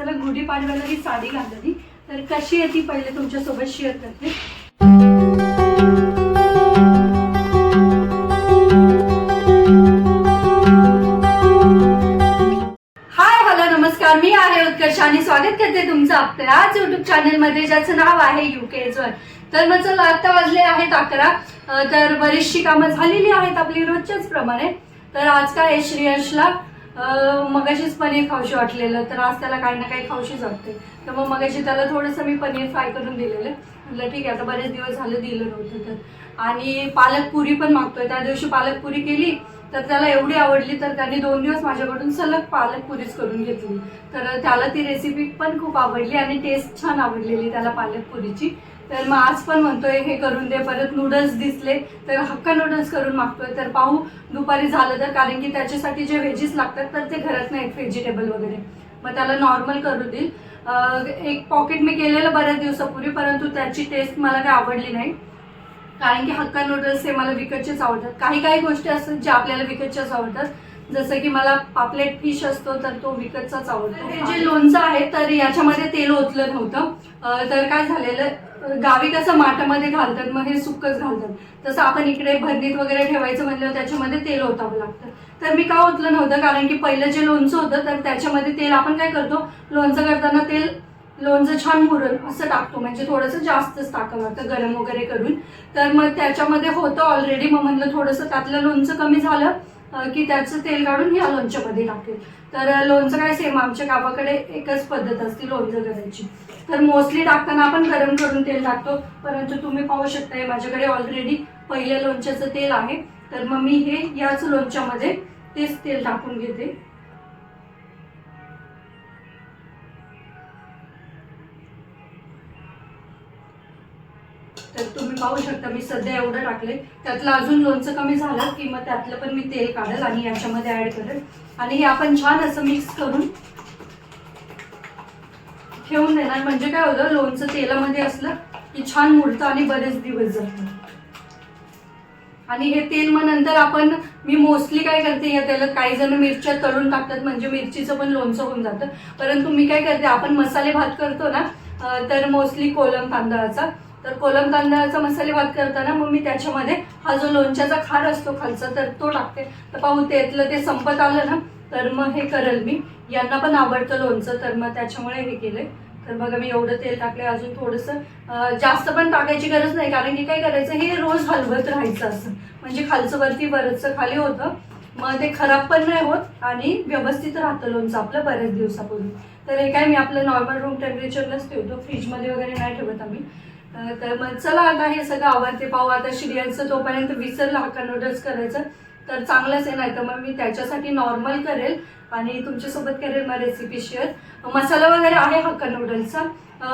चला गुढीपाडव्याला ही साडी घातली तर कशी आहे ती पहिले तुमच्यासोबत शेअर करते. हाय हॅलो नमस्कार. मी आहे उत्कर्ष आणि स्वागत करते तुमचं आपल्याच आज युट्यूब चॅनलमध्ये ज्याचं नाव आहे युके वर तर मग चला आता वाजले आहेत अकरा. तर बरीचशी कामं झालेली आहेत आपली रोजच्याच प्रमाणे. तर आज काय आहे, मगाशीच पनीर खाऊशी वाटलेलं तर आज त्याला काही ना काही खाऊशीच वाटते तर मग मगाशी त्याला थोडंसं मी पनीर फ्राय करून दिलेलं. म्हटलं ठीक आहे आता बरेच दिवस झालं दिलं नव्हतं तर. आणि पालक पुरी पण मागतोय. त्या दिवशी पालक पुरी केली तर त्याला एवढी आवडली तर त्याने दोन दिवस माझ्याकडून सलग पालक पुरीच करून घेतली. तर त्याला ती रेसिपी पण खूप आवडली आणि टेस्ट छान आवडलेली त्याला पालक पुरीची. तर मग आज पण म्हणतोय हे करून दे परत नूडल्स दिसले तर हक्का नूडल्स करून मागतोय. तर पाहू दुपारी झालं तर कारण की त्याच्यासाठी जे व्हेजीस लागतात तर ते घरात नाहीत व्हेजिटेबल वगैरे. मग त्याला नॉर्मल करू देईल. एक पॉकेट मी केलेलं बऱ्याच दिवसापूर्वी परंतु त्याची टेस्ट मला काही आवडली नाही. कारण की हक्का नूडल्स हे मला विकतचेच आवडतात. काही काही गोष्टी असतात ज्या आपल्याला विकतच्याच आवडतात. जसं की मला पापलेट फिश असतो तर तो विकतचाच आवडतो. हे जे लोणचं आहे तर याच्यामध्ये तेल ओतलं नव्हतं. तर काय झालेलं गावी कसं माठामध्ये घालतात मग हे सुक्कच घालतात. तसं आपण इकडे भरणीत वगैरे ठेवायचं म्हणलं त्याच्यामध्ये तेल ओतावं लागतं. तर मी का ओतलं नव्हतं? कारण की पहिलं जे लोणचं होतं तर त्याच्यामध्ये तेल आपण काय करतो? लोणचं करताना तेल लोणचं छान मुरल असं टाकतो. म्हणजे थोडंसं जास्तच टाकावं लागतं गरम वगैरे करून. तर मग त्याच्यामध्ये होतं ऑलरेडी मग म्हणलं थोडंसं त्यातलं लोणचं कमी झालं की त्याचं तेल काढून ह्या लोणच्यामध्ये टाकेल. तर लोणचं काय सेम आमच्या गावाकडे एकच पद्धत असते लोणचं करायची. तर मोस्टली टाकताना आपण गरम करून तेल टाकतो. परंतु तुम्ही पाहू शकताय माझ्याकडे ऑलरेडी पहिल्या लोणच्याचं तेल आहे. तर मग मी हे याच लोणच्यामध्ये तेच तेल टाकून घेते. पाहू शकता. मी सध्या एवढं टाकले त्यातलं अजून लोणचं कमी झालं की मग त्यातलं पण मी तेल काढेल आणि याच्यामध्ये ऍड करेल. आणि हे आपण छान असं मिक्स करून ठेवून देणार. म्हणजे काय होतं लोणचं तेलामध्ये असलं की छान मुरतं आणि बरेच दिवस जातं आणि हे तेल मग नंतर आपण मी मोस्टली काय करते या तेलात काही जण मिरच्या तळून टाकतात. म्हणजे मिरचीचं पण लोणचं होऊन जातं. परंतु मी काय करते आपण मसाले भात करतो ना तर मोस्टली कोलम तांदळाचा. तर कोलम तांदळाचा मसाले भात करताना मग मी त्याच्यामध्ये हा जो लोणच्याचा खार असतो खालचा तर तो टाकते तर पाहू त्यातलं ते संपत आलं ना तर मग हे करेल मी. यांना पण आवडतं लोणचं तर मग त्याच्यामुळे हे केलंय. तर बघा मी एवढं तेल टाकले अजून थोडंसं जास्त पण टाकायची गरज नाही कारण की काय करायचं हे रोज हलवत राहायचं असं. म्हणजे खालचं वरती बरंचसं खाली होतं. मग ते खराब पण नाही होत आणि व्यवस्थित राहतं लोणचं आपलं बऱ्याच दिवसापूर्वी. तर हे काय मी आपलं नॉर्मल रूम टेम्परेचरलाच ठेवतो. फ्रीजमध्ये वगैरे नाही ठेवत आम्ही. तर मग चला आता हे सगळं आवडते पाहू. आता श्रियांचं तोपर्यंत विसरला हक्का नूडल्स करायचं. तर चांगलंच आहे नाही तर मग मी त्याच्यासाठी नॉर्मल करेल आणि तुमच्यासोबत करेल मग रेसिपी शेअर मसाला वगैरे आहे हक्का नूडल्सचा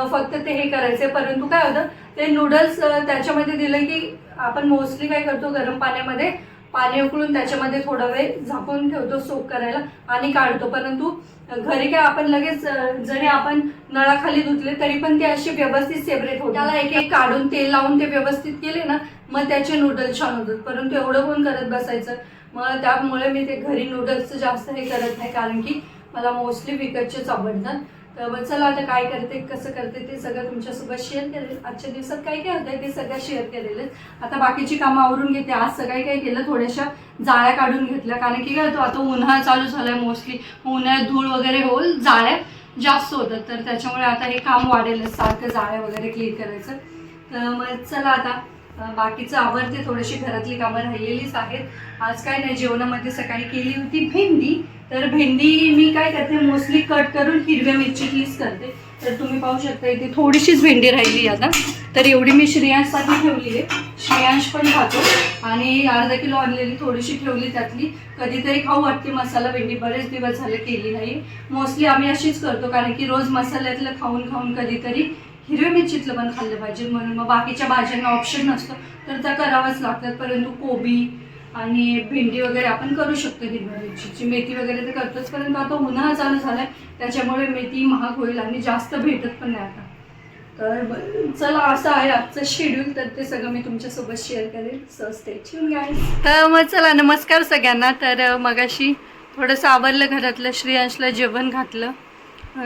फक्त ते हे करायचं परंतु काय होतं ते नूडल्स त्याच्यामध्ये दिलं की आपण मोस्टली काय करतो गरम पाण्यामध्ये पाणी उकळून त्याच्यामध्ये थोडा वेळ झाकून ठेवतो सोप करायला आणि काढतो. परंतु घरी काय आपण लगेच जरी आपण नळाखाली धुतले तरी पण ते असे व्यवस्थित सेपरेट होते त्याला एक एक काढून तेल लावून ते व्यवस्थित केले ना मग त्याचे नूडल्स छान होतात. परंतु एवढं कोण करत बसायचं? मग त्यामुळे मी ते घरी नूडल्सचं जास्त हे करत नाही कारण की मला मोस्टली विकतचेच आवडतात. तर चला आता काय करते कसं करते ते सगळं तुमच्यासोबत शेअर करेल आजच्या दिवसात काय काय होतं ते सगळं शेअर केलेलं. आता बाकीची कामं आवरून घेते. आज सकाळी काय केलं थोड्याशा जाळ्या काढून घेतल्या. कारण की काय होतं आता उन्हाळा चालू झालाय मोस्टली उन्हाळ्यात धूळ वगैरे होईल जाळ्या जास्त होतात. तर त्याच्यामुळे आता हे काम वाढेलच सारखं जाळ्या वगैरे क्लीन करायचं. तर मग चला आता बाकीचं आवडते थोडीशी घरातली कामं राहिलेलीच आहेत. आज काय नाही जेवणामध्ये सकाळी केली होती भेंडी. तर भेंडी मी काय करते मोस्टली कट करून हिरव्या मिरचीतलीच करते. तर तुम्ही पाहू शकता इथे थोडीशीच भेंडी राहिली आता. तर एवढी मी श्रेयांशसाठी ठेवली आहे. श्रेयांश पण खातो. आणि अर्धा किलो आणलेली थोडीशी ठेवली त्यातली. कधीतरी खाऊ वाटते मसाला भेंडी बरेच दिवस झाले केली नाही. मोस्टली आम्ही अशीच करतो कारण की रोज मसाल्यातलं खाऊन खाऊन कधीतरी हिरव्या मिरचीतलं पण खाल्लं पाहिजे. म्हणून मग बाकीच्या भाज्यांना ऑप्शन नसतं. तर त्या करावंच लागतात. परंतु कोबी आणि भेंडी वगैरे आपण करू शकतो हिरव्या मिरचीची. मेथी वगैरे तर करतोच परंतु आता उन्हाळा चालू झालाय त्याच्यामुळे मेथी महाग होईल आणि जास्त भेटत पण नाही आता. तर चला असं आहे आजचं शेड्यूल तर ते सगळं मी तुमच्यासोबत शेअर करेल सो तर मग चला नमस्कार सगळ्यांना. तर मगाशी थोडंसं आवरलं घरातलं श्रेयांशला जेवण घातलं.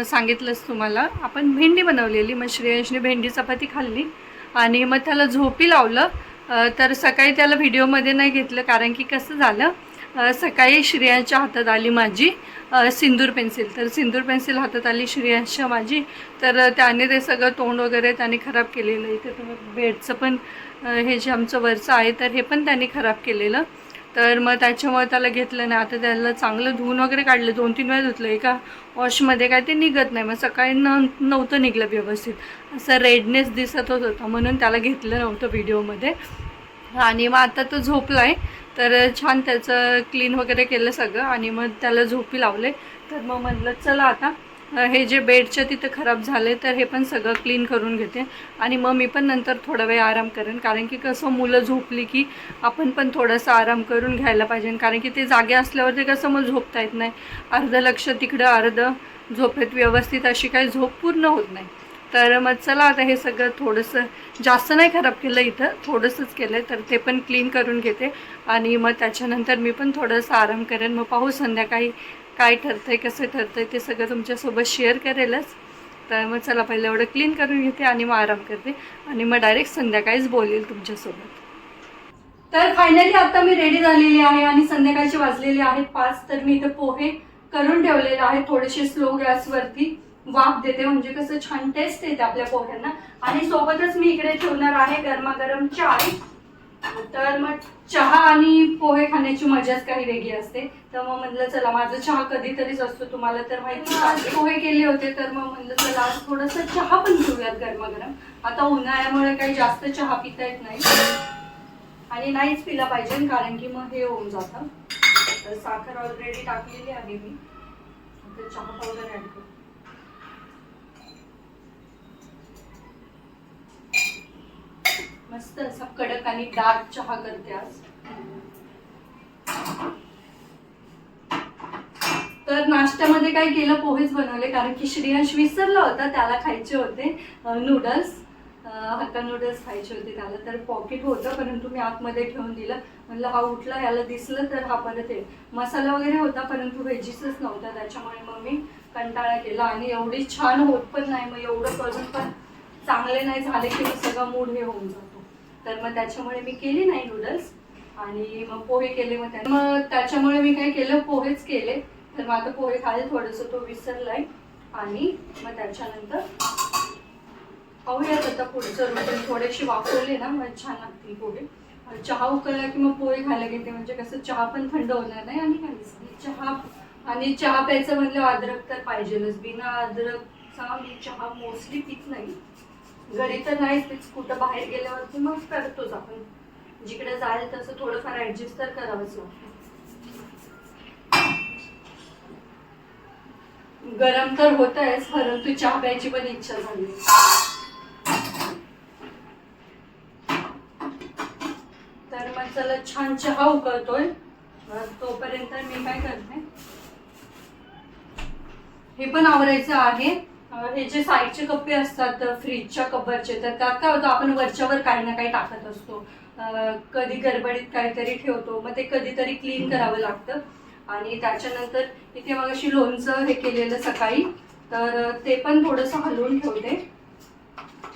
सांगितलंच तुम्हाला. आपण भेंडी बनवलेली. मग श्रेयांशने भेंडी चपाती खाल्ली आणि मग त्याला झोपी लावलं. तर सकाळी त्याला व्हिडिओमध्ये नाही घेतलं कारण की कसं झालं सकाळी श्रेयांच्या हातात आली माझी सिंदूर पेन्सिल. तर सिंदूर पेन्सिल हातात आली श्रेयांच्या माझी. तर त्याने ते सगळं तोंड वगैरे त्याने खराब केलेलं. इथे तुम्ही बेडचं पण हे जे आमचं वरचं आहे तर हे पण त्याने खराब केलेलं. तर मग त्याच्यामुळे त्याला घेतलं नाही. आता त्याला चांगलं धुवून वगैरे काढलं. दोन तीन वेळा धुतलं. एका वॉशमध्ये काय ते निघत नाही. मग सकाळी न नव्हतं निघलं व्यवस्थित. असं रेडनेस दिसत होत होता म्हणून त्याला घेतलं नव्हतं व्हिडिओमध्ये आणि मग आता तो झोपला आहे तर छान त्याचं क्लीन वगैरे केलं सगळं. आणि मग त्याला झोपी लावले. तर मग म्हटलं चला आता हे जे बेडच्या तिथं खराब झाले तर हे पण सगळं क्लीन करून घेते. आणि मग मी पण नंतर थोडा वेळ आराम करेन कारण की कसं मुलं झोपली की आपण पण थोडासा आराम करून घ्यायला पाहिजे. कारण की ते जागे असल्यावर ते कसं मग झोपता येत नाही. अर्ध लक्ष तिकडं अर्ध झोपेत व्यवस्थित अशी काही झोप पूर्ण होत नाही. तर मग चला आता हे सगळं थोडंसं जास्त नाही खराब केलं इथं थोडंसंच केलं आहे तर ते पण क्लीन करून घेते. आणि मग त्याच्यानंतर मी पण थोडंसं आराम करेन. मग पाहू संध्याकाळी काय ठरतंय कसं ठरतंय ते सगळं तुमच्यासोबत शेअर करेलच. तर मग चला पहिलं एवढं क्लीन करून घेते आणि मग आराम करते. आणि मग डायरेक्ट संध्याकाळीच बोलेल तुमच्यासोबत. तर फायनली आता मी रेडी झालेली आहे आणि संध्याकाळचे वाजलेले आहेत पाच. तर मी इथे पोहे करून ठेवलेले आहे थोडेसे स्लो गॅसवरती वाफ देते. म्हणजे कसं छान टेस्ट येते आपल्या पोह्यांना. आणि सोबतच मी इकडे ठेवणार आहे गरमागरम चाय. तर मग चहा आणि पोहे खाण्याची मजाच काही वेगळी असते. तर मग म्हणलं चला माझा चहा कधीतरीच असतो तुम्हाला तर माहिती आज पोहे केले होते तर मग म्हणलं चला आज थोडंसं चहा पण घेऊयात गरमागरम. आता उन्हाळ्यामुळे काही जास्त चहा पिता येत नाही. आणि नाहीच पिला पाहिजे कारण की मग हे होऊन जातं. तर साखर ऑलरेडी टाकलेली आहे मी. आता चहा पावडर ऍड करतो मस्त असा कडक आणि डार्क चहा करते आज. तर नाश्त्यामध्ये काय केलं? पोहेच बनवले कारण की श्रेयांश विसरला होता त्याला खायचे होते नूडल्स हक्का नूडल्स खायचे होते त्याला तर पॉकेट होतं परंतु मी आतमध्ये ठेवून दिलं. म्हणलं हा उठला याला दिसलं तर हा परत येईल. मसाला वगैरे होता परंतु व्हेजीसच नव्हता त्याच्यामुळे मग मी कंटाळा केला. आणि एवढी छान होत पण नाही मग एवढं करून पण चांगले नाही झाले की सगळा मूड हे होऊन जातो. तर मग त्याच्यामुळे मी केली नाही नूडल्स आणि मग पोहे केले मग त्या मग त्याच्यामुळे मी काय केलं? पोहेच केले. तर मग आता पोहे खाले थोडंसं तो विसरलाय. आणि मग त्याच्यानंतर पाहूयात आता पुढचं रुटीन थोडेसे वापरले ना मग छान लागतील पोहे. चहा उकळला की मग पोहे खायला घेते. म्हणजे कसं चहा पण थंड होणार नाही आणि काहीच चहा आणि चहा प्यायचं म्हणलं अद्रक तर पाहिजेलच. बिना अद्रकचा मी चहा मोस्टली पित नाही. घरी तर नाहीच पित कुठं बाहेर गेल्यावरती मग करतोच आपण. जिकडे जाईल तसं थोडंफार ऍडजस्ट तर करावंच लागतं गरम तर होत आहेच परंतु चहा प्यायची पण इच्छा झाली. तर मग चला छान चहा उकळतोय. तोपर्यंत मी काय करते? हे पण आवरायचं आहे. हे जे साईडचे कप्पे असतात फ्रीजच्या कव्हरचे तर त्यात काय होतं आपण वरच्यावर काही ना काही टाकत असतो. कधी गडबडीत काहीतरी ठेवतो मग ते कधीतरी क्लीन करावं लागतं. आणि त्याच्यानंतर इथे मग अशी लोणचं हे केलेलं सकाळी तर ते पण थोडंसं हलवून ठेवते.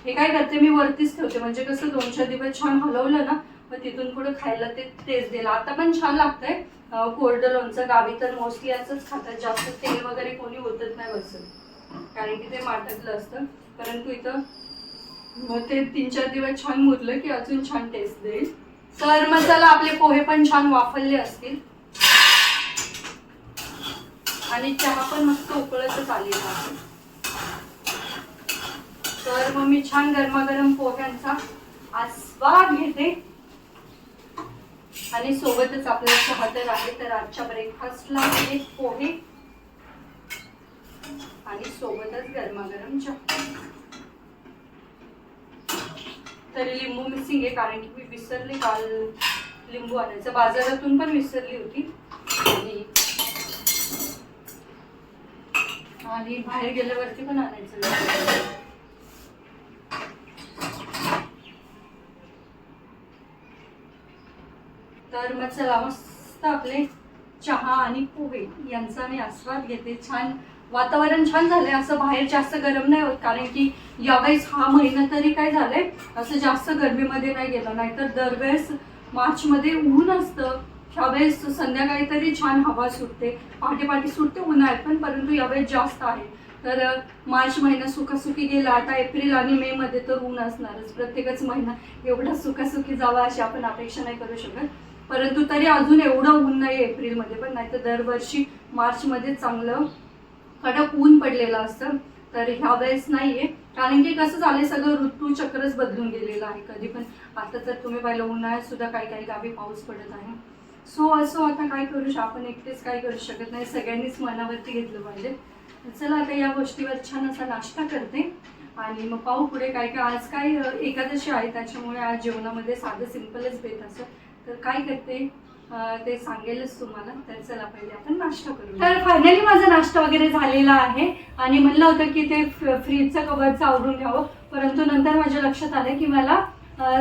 हे काय करते मी वरतीच ठेवते. म्हणजे कसं दोन चार दिवस छान हलवलं ना मग तिथून पुढे खायला ते तेच दिलं आता पण छान लागतंय. अं, कोरडं लोणचं गावी तर मोस्टली असंच खातात. जास्त तेल वगैरे कोणी ओतत नाही बसत. कारण की ते माठातलं असतं. परंतु इथं मग ते तीन चार दिवस छान मुरलं की अजून छान टेस्ट देईल. तर मग आपले पोहे पण छान वाफरले असतील. आणि चहा पण मस्त उकळतच आलेला आहे. तर मग मी छान गरमागरम पोह्यांचा आस्वाद घेते. आणि सोबतच आपला चहा तर आहे तर आजच्या ब्रेकफास्टला हे पोहे. आणि सोबतच गरमागरम चहा. तरी लिंबू मिसिंग आहे कारण की मी विसरले काल लिंबू आणायचं. बाजारातून पण विसरली होती. आणि आणि बाहेर गेल्यावरती पण आणायचं. तर मग चला मस्त आपले चहा आणि पोहे यांचा मी आस्वाद घेते. छान वातावरण छान झालंय असं बाहेर जास्त गरम नाही होत कारण की यावेळेस हा महिना तरी काय झालंय असं जास्त गरमीमध्ये नाही गेलं. नाहीतर दरवेळेस मार्चमध्ये ऊन असतं ह्यावेळेस संध्याकाळी तरी छान हवा सुटते पहाटे पहाटे सुटते उन्हाळ्यात पण परंतु यावेळेस जास्त आहे. तर मार्च महिना सुखासुखी गेला आता एप्रिल आणि मे मध्ये तर ऊन असणारच प्रत्येकच महिना एवढा सुखासुखी जावा अशी आपण अपेक्षा नाही करू शकत. परंतु तरी अजून एवढं ऊन नाही एप्रिलमध्ये पण नाही तर दरवर्षी मार्चमध्ये चांगलं कडक ऊन पडलेलं असतं. तर ह्या वेळेस नाहीये. कारण की कसं झालंय सगळं ऋतूचक्रच बदलून गेलेलं आहे. कधी पण आता तर तुम्ही पाहिलं उन्हाळ्यात सुद्धा काही काही गावी पाऊस पडत आहे. सो असो आता काय करू शक आपण एकटेच काय करू शकत नाही. सगळ्यांनीच मनावरती घेतलं पाहिजे. चला आता या गोष्टीवर छान असा नाश्ता करते. आणि मग पाहू पुढे काय काय. आज काय एकादशी आहे. त्याच्यामुळे आज जेवणामध्ये साधं सिम्पलच बेत असं. तर काय करते? ते सांगेलच तुम्हाला. तर चला पहिले आपण नाश्ता करू तर फायनली माझा नाश्ता वगैरे झालेला आहे. आणि म्हणलं होतं की ते फ्रीजचं कवरचं आवरून घ्यावं. परंतु नंतर माझ्या लक्षात आलं की मला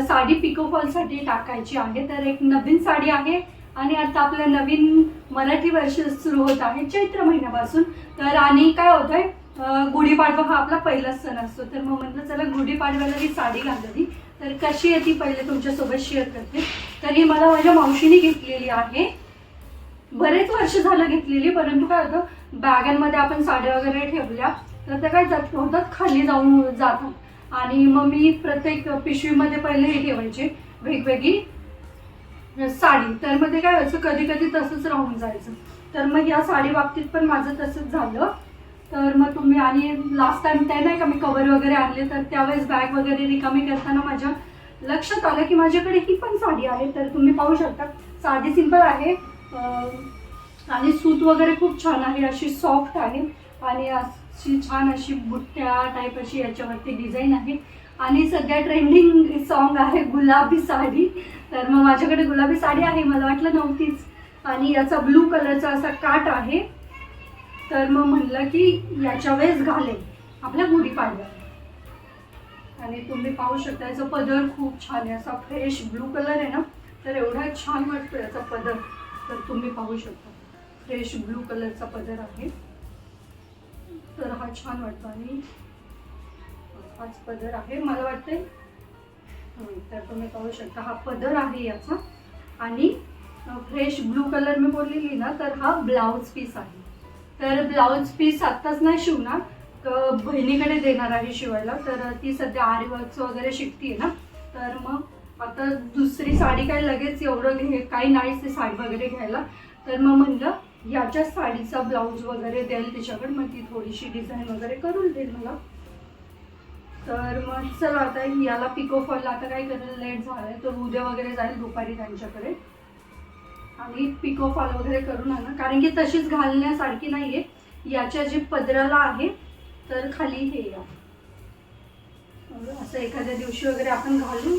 साडी पिकोफॉलसाठी टाकायची आहे. तर एक नवीन साडी आहे. आणि आता आपलं नवीन मराठी वर्ष सुरू होत आहे चैत्र महिन्यापासून. तर आणि काय होतंय गुढीपाडवा हा आपला पहिलाच सण असतो. तर मग म्हटलं चला गुढीपाडव्याला ही साडी घालली तर कशी आहे ती पहिले तुमच्यासोबत शेअर करते. तर ही मला माझ्या मावशीने घेतलेली आहे. बरेच वर्ष झालं घेतलेली परंतु काय होतं बॅगांमध्ये आपण साड्या वगैरे ठेवल्या तर त्या काय जात होतात खाली जाऊन जातात आणि मग मी प्रत्येक पिशवीमध्ये पहिले हे ठेवायचे वेगवेगळी साडी. तर मग ते काय व्हायचं कधी कधी तसंच राहून जायचं. तर मग या साडी बाबतीत पण माझं तसंच झालं. तर मग तुम्ही आणि लास्ट टाइम ते नाही का मी कवर वगैरे आणले तर त्यावेळेस बॅग वगैरे रिकामी करताना माझ्या लक्षात आलं की माझ्याकडे ही पण साडी आहे तर तुम्ही पाहू शकता. साडी सिंपल आहे. आणि सूत वगैरे खूप छान आहे अशी सॉफ्ट आहे. आणि अशी छान अशी बुट्ट्या टाईप अशी याच्यावरती डिझाईन आहे. आणि सध्या ट्रेंडिंग सॉन्ग आहे गुलाबी साडी. तर मग माझ्याकडे गुलाबी साडी आहे मला वाटलं नव्हतीच. आणि याचा ब्लू कलरचा असा काट आहे. तर मग म्हणलं की याच्या वेळेस घालेल आपल्या गुढीपाडव्या आणि तुम्ही पाहू शकता याचा पदर खूप छान आहे. असा फ्रेश ब्लू कलर आहे ना तर एवढा छान वाटतो याचा पदर. तर तुम्ही पाहू शकता. फ्रेश ब्लू कलरचा पदर आहे. तर हा छान वाटतो. आणि हाच पदर आहे मला वाटतंय. तर तुम्ही पाहू शकता हा पदर आहे याचा. आणि फ्रेश ब्लू कलर मी बोललेली ना तर हा ब्लाऊज पीस आहे. तर ब्लाऊज पीस आत्ताच नाही शिवणार. तर बहिणीकडे देणार आहे शिवायला तर ती सध्या आरी वगैरे शिकतीये ना. तर मग आता दुसरी साडी काय लगेच एवढं घे काही नाहीच ते साडी वगैरे घ्यायला. तर मग म्हणलं याच्या साडीचा ब्लाऊज वगैरे द्याल तिच्याकडे मग ती थोडीशी डिझाईन वगैरे करून देईल मला. तर मग चला आता याला पिको फॉलला आता काय करेल लेट झालंय तर उद्या वगैरे जाईल दुपारी त्यांच्याकडे. आणि पिको फॉल वगैरे करून आणा. कारण की तशीच घालण्यासारखी नाहीये. याच्या जे पदराला आहे तर खाली हे या. असं एखाद्या दिवशी वगैरे आपण घालू.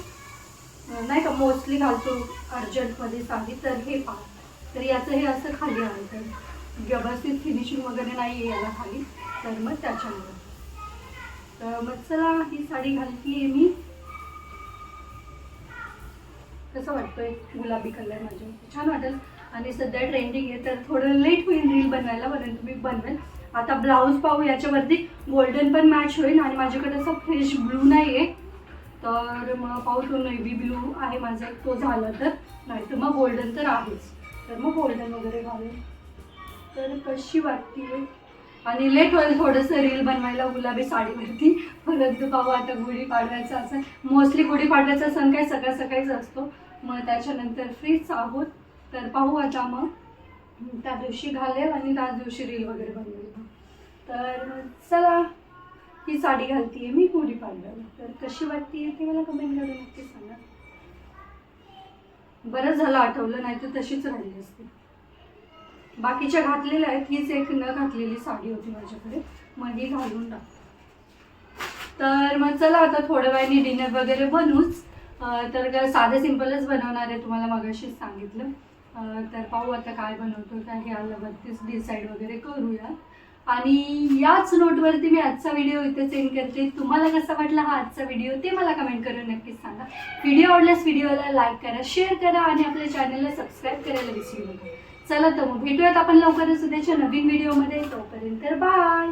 नाही का मोस्टली घालतो अर्जंटमध्ये साडी तर हे पहा. तर याचं हे असं खाली आलं तर व्यवस्थित फिनिशिंग वगैरे नाही आहे याला खाली. तर मग त्याच्यामुळे तर मग चला ही साडी घालतीये मी. कसं वाटतोय? गुलाबी कलर माझे छान वाटेल. आणि सध्या ट्रेंडिंग आहे तर थोडं लेट होईल रील बनवायला परंतु मी बनवेल. आता ब्लाऊज पाहू याच्यावरती गोल्डन पण मॅच होईल आणि माझ्याकडे असं फ्रेश ब्लू नाही आहे तर मग पाहू तो नेव्ही ब्लू आहे माझा तो झाला तर. नाही तर मग गोल्डन तर आहेच. तर मग गोल्डन वगैरे घालेल तर कशी वाटते? आणि लेट होईल थोडंसं रील बनवायला गुलाबी साडीवरती. परंतु पाहू आता गुढीपाडव्याचा असं मोस्टली गुढीपाडव्याचा सण काय सकाळ सकाळीच असतो. मग त्याच्यानंतर फ्रीच आहोत. तर पाहू आता मग. त्या दिवशी घालेल आणि त्याच दिवशी रील वगैरे बनवेल. तर चला ही साडी घालतीये मी गुढीपाडव्याला तर कशी वाटते ते मला कमेंट करून नक्की सांगा. बरं झालं आठवलं नाही तर तशीच राहिली असते. बाकीच्या घातलेल्या आहेत हीच एक न घातलेली साडी होती माझ्याकडे. मग ही घालून टाक. तर मग चला आता थोड्या वेळाने डिनर वगैरे बनवूच. तर साधं सिम्पलच बनवणार आहे तुम्हाला मगाशीच सांगितलं. तर पाहू आता काय बनवतो काय हे आल्यावरतीच डिसाईड वगैरे करूया. आणि याच नोटवरती मी आजचा व्हिडिओ इथे सेंड करते. तुम्हाला कसा वाटला हा आजचा व्हिडिओ ते मला कमेंट करून नक्कीच सांगा. व्हिडिओ आवडल्यास व्हिडिओला लाईक करा शेअर करा आणि आपल्या चॅनलला सबस्क्राईब करायला विसरू नका. चला तर मग भेटूयात आपण लवकरच उद्याच्या नवीन व्हिडिओमध्ये तोपर्यंत बाय